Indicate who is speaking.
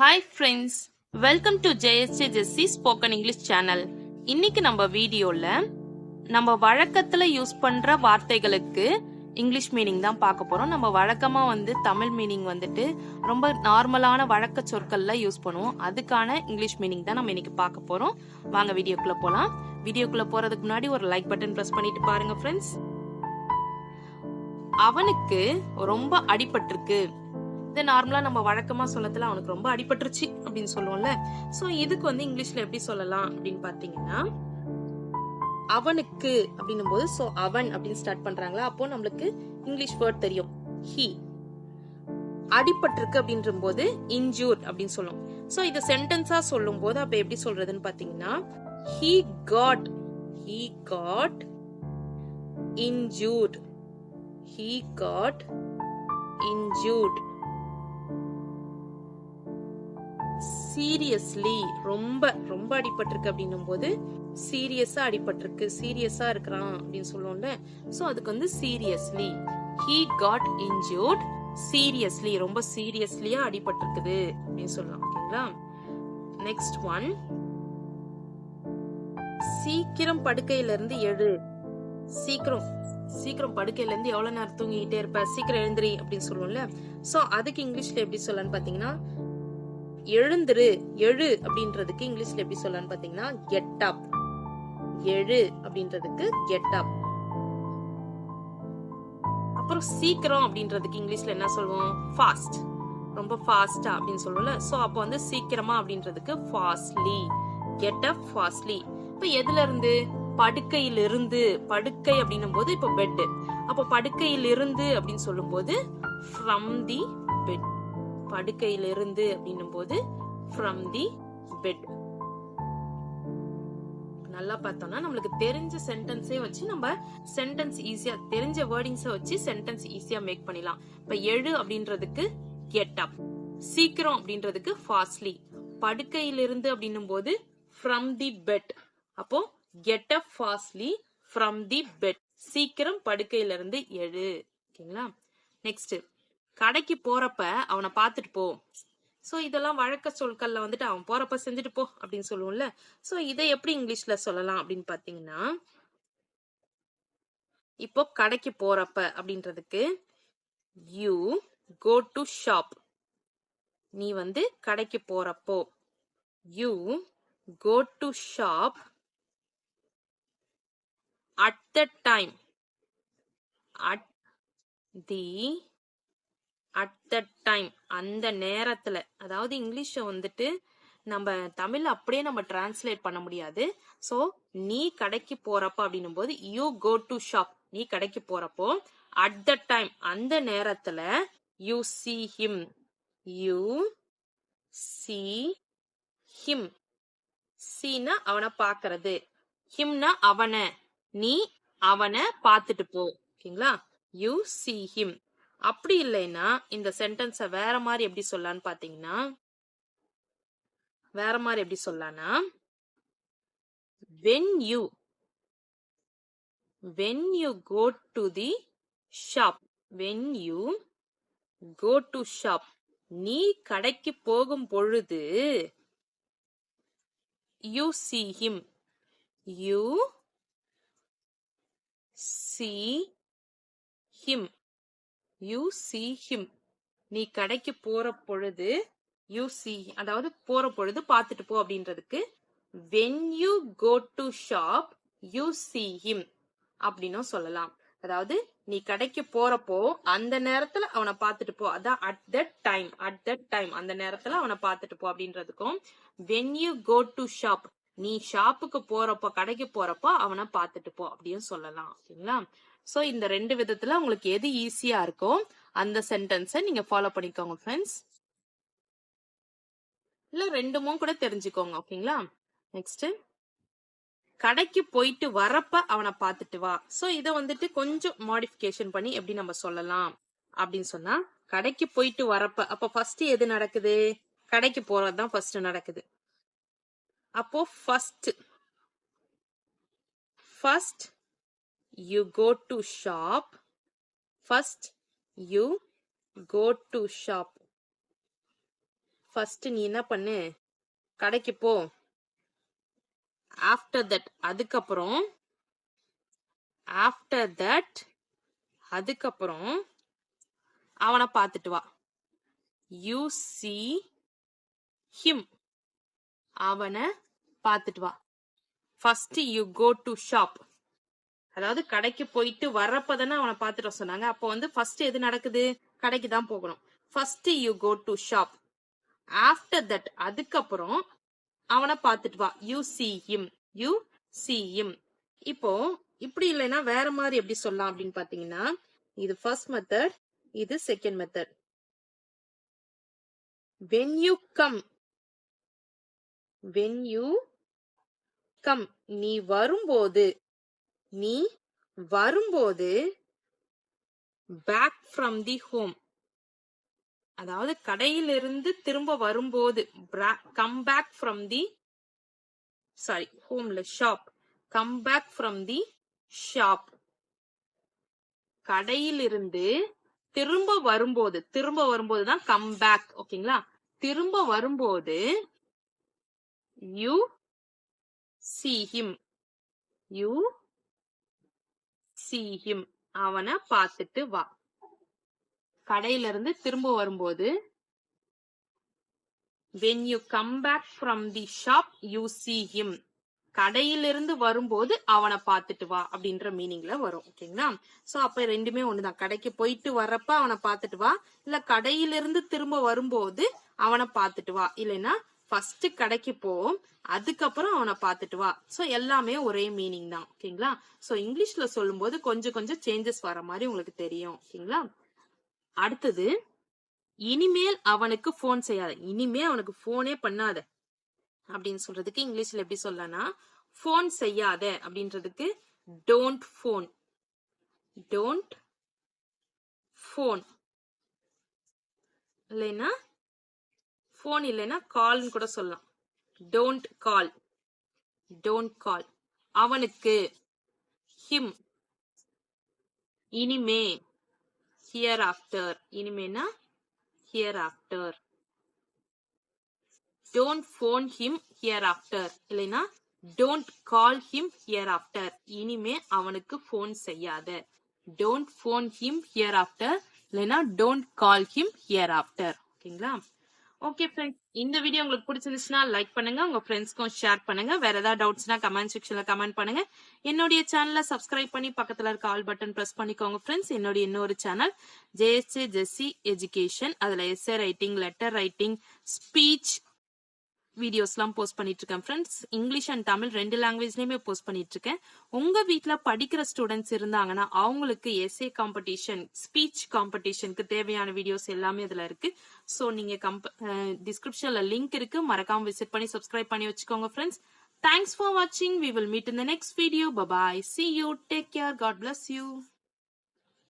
Speaker 1: Hi friends welcome to Jayashree Jessie spoken English channel இன்னைக்கு நம்ம வீடியோல நம்ம வழக்கத்துல யூஸ் பண்ற வார்த்தைகளுக்கு இங்கிலீஷ் மீனிங் தான் பார்க்க போறோம். நம்ம வழக்கமா வந்து தமிழ் மீனிங் வந்துட்டு ரொம்ப நார்மலான வழக்க சொற்கள்ல யூஸ் பண்ணுவோம். அதுக்கான இங்கிலீஷ் மீனிங் தான் நம்ம இன்னைக்கு பார்க்க போறோம். வாங்க வீடியோக்குள்ள போலாம். வீடியோக்குள்ள போறதுக்கு முன்னாடி ஒரு லைக் பட்டன் பிரஸ் பண்ணிட்டு பாருங்க ஃப்ரெண்ட்ஸ் அவனுக்கு ரொம்ப அடிபட்டிருக்கு. இது நார்மலா நம்ம வழக்கமா சொல்லத்துல அவனுக்கு ரொம்ப அடிபட்டுருச்சு அப்படின்னு சொல்லுவோம்ல. சோ இதுக்கு வந்து இங்கிலீஷ்ல எப்படி சொல்லலாம் அப்படின்னு பாத்தீங்கன்னா அவனுக்கு அப்படின்னும் போது சோ அவன் அப்படின்னு ஸ்டார்ட் பண்றாங்களா? அப்போ நம்மளுக்கு இங்கிலீஷ் வேர்ட் தெரியும். ஹி அடிபட்டிருக்கு அப்படின்ற போது இன்ஜூர்ட் அப்படின்னு சொல்லும். சோ இதை சென்டென்ஸா சொல்லும் போது அப்ப எப்படி சொல்றதுன்னு பாத்தீங்கன்னா he got he got injured. He got injured. Seriously ரொம்ப ரொம்ப அடிபட்டிருக்கு அப்படின்னும் போது சீரியஸா அடிபட்டிருக்கு சீரியஸா இருக்கிறான் அப்படின்னு சொல்லுவோம்ல. சோ அதுக்கு வந்து seriously he got injured seriously ரொம்ப சீரியஸ்லியா அடிபட்டிருக்குது அப்படின்னு சொல்லலாம் ஓகேங்களா? நெக்ஸ்ட் ஒன் சீக்கிரம் படுக்கையில இருந்து எழு. சீக்கிரம் சீக்கிரம் படுக்கையில இருந்து எவ்வளவு நேரம் தூங்கிக்கிட்டே இருப்ப? சீக்கிரம் எழுந்திரி அப்படின்னு சொல்லுவோம்ல. சோ அதுக்கு இங்கிலீஷ்ல எப்படி சொல்லலாம்னு பாத்தீங்கன்னா எழுந்துரு எழு அப்படின்றதுக்கு இங்கிலீஷ்ல எப்படி சொல்லலாம்னு பாத்தீங்கன்னா கெட் அப் எழு அப்படின்றதுக்கு கெட் அப் அப்புறம் சீக்கிரம் அப்படின்றதுக்கு இங்கிலீஷ்ல என்ன சொல்லுவோம்? ஃபாஸ்ட் ரொம்ப ஃபாஸ்டா அப்படின்னு சொல்லுவோம்ல. சோ அப்போ வந்து சீக்கிரமா அப்படின்றதுக்கு ஃபாஸ்ட்லி கெட் அப் ஃபாஸ்ட்லி இப்போ எதுல இருந்து? படுக்கையில் இருந்து படுக்கை அப்படின்னும் போது இப்போ பெட் அப்போ படுக்கையில் இருந்து அப்படின்னு சொல்லும்போது ஃப்ரம் தி படுக்கையிலிருந்து இருந்து அப்படின்னும் போது ஃப்ரம் தி பெட் நல்லா பார்த்தோம்னா நம்மளுக்கு தெரிஞ்ச சென்டென்ஸே வச்சு நம்ம சென்டென்ஸ் ஈஸியா தெரிஞ்ச வேர்டிங்ஸை வச்சு சென்டென்ஸ் ஈஸியா மேக் பண்ணிடலாம். இப்ப எழு அப்படின்றதுக்கு கெட் அப் சீக்கிரம் அப்படின்றதுக்கு ஃபாஸ்ட்லி படுக்கையிலிருந்து அப்படின்னும் போது ஃப்ரம் தி பெட் அப்போ get up fastly from the bed சீக்கிரம் படுக்கையில இருந்து எழு. ஓகேங்களா? நெக்ஸ்ட் கடைக்கு போறப்ப அவனை பார்த்துட்டு போ. ஸோ இதெல்லாம் வழக்க சொற்கள்ல வந்துட்டு அவன் போறப்ப செஞ்சுட்டு போ அப்படின்னு சொல்லுவோம்ல. சோ இதை எப்படி இங்கிலீஷ்ல சொல்லலாம் அப்படின்னு பாத்தீங்கன்னா இப்போ கடைக்கு போறப்ப அப்படின்றதுக்கு யூ கோ டு ஷாப் நீ வந்து கடைக்கு போறப்போ you go to shop at the time at the at the time அந்த நேரத்துல அதாவது இங்கிலீஷ வந்துட்டு நம்ம தமிழ் அப்படியே நம்ம டிரான்ஸ்லேட் பண்ண முடியாது. சோ நீ கடைக்கு போறப்ப அப்படின்னும் போது யூ கோ டு ஷாப் நீ கடைக்கு போறப்போ அட் த டைம் அந்த நேரத்துல you see him you see him சீனா அவனை பாக்குறது ஹிம்னா அவனை. நீ அவனை பார்த்துட்டு போ. ஓகேங்களா? யூ சி ஹிம் அப்படி இல்லைன்னா இந்த சென்டென்ஸை வேற மாதிரி எப்படி சொல்லலான்னு பாத்தீங்கன்னா வேற மாதிரி எப்படி சொல்லலாம்னா when you when you go to the shop when you go to shop நீ கடைக்கு போகும் பொழுது you see him you see him you see him நீ கடைக்கு போற பொழுது யூ சி அதாவது போற பொழுது பார்த்துட்டு போ அப்படின்றதுக்கு when you go to shop you see him அப்படின்னும் சொல்லலாம். அதாவது நீ கடைக்கு போறப்போ அந்த நேரத்துல அவனை பார்த்துட்டு போ. அதான் at that time at that time அந்த நேரத்துல அவனை பார்த்துட்டு போ அப்படின்றதுக்கும் when you go to shop நீ ஷாப்புக்கு போறப்போ கடைக்கு போறப்போ அவனை பார்த்துட்டு போ அப்படின்னு சொல்லலாம். ஓகேங்களா சோ இந்த ரெண்டு விதத்துல உங்களுக்கு எது ஈஸியா இருக்கோ அந்த சென்டென்ஸை நீங்க ஃபாலோ பண்ணிக்கோங்க ஃப்ரெண்ட்ஸ் இல்ல ரெண்டுமும் கூட தெரிஞ்சுக்கோங்க ஓகேங்களா நெக்ஸ்ட் கடைக்கு போயிட்டு வரப்ப அவனை பார்த்துட்டு வா. சோ இத வந்துட்டு கொஞ்சம் மாடிஃபிகேஷன் பண்ணி எப்படி நம்ம சொல்லலாம் அப்படின்னு சொன்னா கடைக்கு போயிட்டு வரப்ப அப்ப ஃபர்ஸ்ட் எது நடக்குது? கடைக்கு போறதுதான் ஃபர்ஸ்ட் நடக்குது. அப்போ first first you go to shop first you go to shop first நீ என்ன பண்ணு? கடைக்கு போ. ஆஃப்டர் தட் அதுக்கப்புறம் ஆஃப்டர் தட் அதுக்கப்புறம் அவனை பார்த்துட்டு வா. யூ சி ஹிம் அவனை பார்த்துட்டு வா. First you go to shop அதாவது கடைக்கு போயிட்டு வர்றப்ப தானே அவனை பாத்துட்டு சொன்னாங்க. அப்போ வந்து ஃபர்ஸ்ட் எது நடக்குது? கடைக்கு தான் போகணும். First you go to shop after that அதுக்கப்புறம் அவனை பார்த்துட்டு வா. You see him you see him இப்போ இப்படி இல்லைன்னா வேற மாதிரி எப்படி சொல்லலாம் அப்படின்னு பாத்தீங்கன்னா இது ஃபர்ஸ்ட் மெத்தட் இது second method when you come when you come நீ வரும்போது நீ வரும்போது பேக் ஃப்ரம் தி ஹோம் அதாவது கடையிலிருந்து திரும்ப வரும்போது come back from the sorry ஹோம்ல shop come back from the shop கடையிலிருந்து திரும்ப வரும்போது திரும்ப வரும்போது தான் கம் பேக் ஓகேங்களா திரும்ப வரும்போது you see him you see him அவனை பார்த்துட்டு வா. கடையில இருந்து திரும்ப வரும்போது when you come back from the shop you see him கடையிலிருந்து வரும்போது அவனை பார்த்துட்டு வா அப்படின்ற மீனிங்ல வரும் ஓகேங்களா? சோ அப்ப ரெண்டுமே ஒண்ணுதான். கடைக்கு போயிட்டு வர்றப்ப அவனை பார்த்துட்டு வா. இல்ல கடையிலிருந்து திரும்ப வரும்போது அவனை பார்த்துட்டு வா. இல்லைன்னா ஃபர்ஸ்ட் கடைக்கு போ அதுக்கப்புறம் அவனை பார்த்துட்டு வா. ஸோ எல்லாமே ஒரே மீனிங் தான். ஓகேங்களா? ஸோ இங்கிலீஷ்ல சொல்லும்போது கொஞ்சம் கொஞ்சம் சேஞ்சஸ் வர மாதிரி உங்களுக்கு தெரியும். ஓகேங்களா? அடுத்தது இனிமேல் அவனுக்கு ஃபோன் செய்யாத. இனிமே அவனுக்கு ஃபோனே பண்ணாத. அப்படின்னு சொல்றதுக்கு இங்கிலீஷ்ல எப்படி சொல்லனா ஃபோன் செய்யாத அப்படின்றதுக்கு டோன்ட் ஃபோன் டோன்ட் ஃபோன் இல்லைன்னா ஃபோன் இல்லைன்னா கால்னு கூட சொல்லலாம். டோன்ட் கால் டோன்ட் கால் அவனுக்கு. ஹிம் இனிமே. Hereafter இனிமேனா? Hereafter don't phone him hereafter இல்லைன்னா don't call him hereafter இனிமே அவனுக்கு ஃபோன் செய்யாத. Don't phone him hereafter இல்லைன்னா don't call him hereafter ஓகேங்களா? ஓகே ஃப்ரெண்ட்ஸ் இந்த வீடியோ உங்களுக்கு பிடிச்சிருந்துச்சுன்னா லைக் பண்ணுங்க உங்க ஃப்ரெண்ட்ஸ்க்கும் ஷேர் பண்ணுங்க. வேற ஏதாவது டவுட்ஸ்னா கமெண்ட் செக்ஷன்ல கமெண்ட் பண்ணுங்க. என்னுடைய சேனலை சப்ஸ்கிரைப் பண்ணி பக்கத்துல இருக்க ஆல் பட்டன் பிரஸ் பண்ணிக்கோங்க ஃப்ரெண்ட்ஸ் என்னுடைய இன்னொரு சேனல் ஜேஎஸ்ஏ ஜெஸ்சி எஜுகேஷன் அதுல essay writing letter writing speech வீடியோஸ்லாம் போஸ்ட் பண்ணிட்டு இருக்கேன் ஃப்ரெண்ட்ஸ் இங்கிலீஷ் அண்ட் தமிழ் ரெண்டு லாங்குவேஜ்லயுமே போஸ்ட் பண்ணிட்டு இருக்கேன் உங்க வீட்டில் படிக்கிற ஸ்டூடெண்ட்ஸ் இருந்தாங்கன்னா அவங்களுக்கு எஸ்ஏ காம்படிஷன் ஸ்பீச் காம்படிஷனுக்கு தேவையான வீடியோஸ் எல்லாமே இதுல இருக்கு. ஸோ நீங்க கம்ப டிஸ்கிரிப்ஷன்ல லிங்க் இருக்கு. மறக்காம விசிட் பண்ணி சப்ஸ்கிரைப் பண்ணி வச்சுக்கோங்க ஃப்ரெண்ட்ஸ் தேங்க்ஸ் ஃபார் வாட்சிங் we will meet in the next video bye bye see you take care God bless you